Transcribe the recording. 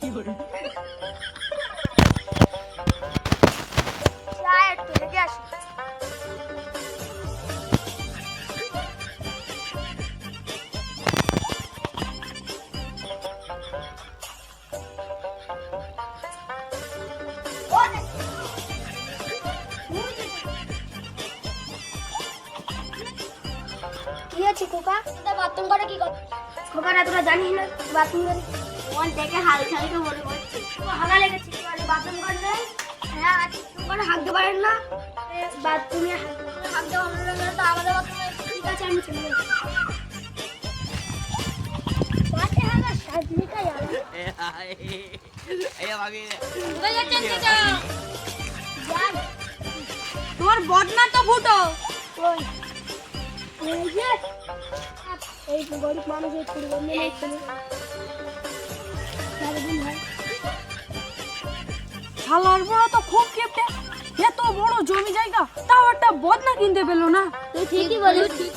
কি আছে এটা বাথরুম করে কি কর খোকাটা তোরা জানিস না বাথরুম করে মন থেকে হাল ছাড়িকে মনে হাগা লেগেছে বাথরুম করলে হ্যাঁ আজকে হাঁকতে পারেন না। বাথরুমে হাঁকতে না তো আমাদের বাথরুমে ঠিক আছে আমি চলে যাচ্ছি। তোমার বদনা তো ফুটো। এই যে এই গরিব মানুষের পরিবার নিয়ে শালার বড় তো খুব কেপটে এত বড় জমি জায়গা তাও একটা বদনা কিনতে পেলো না তুই ঠিকই বলেছিস